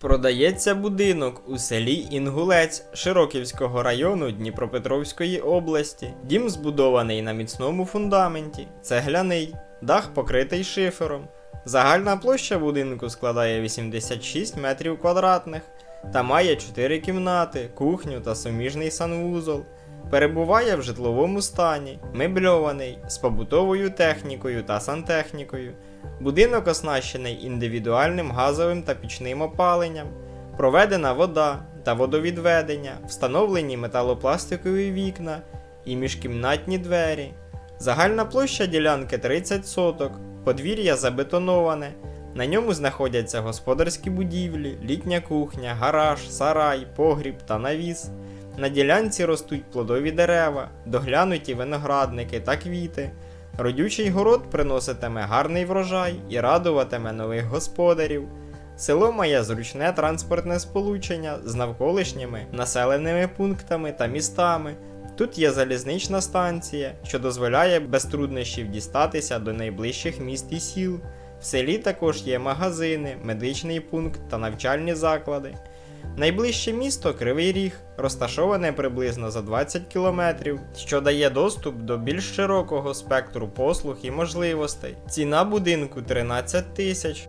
Продається будинок у селі Інгулець Широківського району Дніпропетровської області. Дім збудований на міцному фундаменті, цегляний, дах покритий шифером. Загальна площа будинку складає 86 метрів квадратних та має 4 кімнати, кухню та суміжний санвузол. Перебуває в житловому стані, мебльований, з побутовою технікою та сантехнікою. Будинок оснащений індивідуальним газовим та пічним опаленням, проведена вода та водовідведення, встановлені металопластикові вікна і міжкімнатні двері. Загальна площа ділянки 30 соток, подвір'я забетоноване. На ньому знаходяться господарські будівлі, літня кухня, гараж, сарай, погріб та навіс. На ділянці ростуть плодові дерева, доглянуті виноградники та квіти. Родючий город приноситиме гарний врожай і радуватиме нових господарів. Село має зручне транспортне сполучення з навколишніми населеними пунктами та містами. Тут є залізнична станція, що дозволяє без труднощів дістатися до найближчих міст і сіл. В селі також є магазини, медичний пункт та навчальні заклади. Найближче місто Кривий Ріг, розташоване приблизно за 20 кілометрів, що дає доступ до більш широкого спектру послуг і можливостей. Ціна будинку 13 тисяч.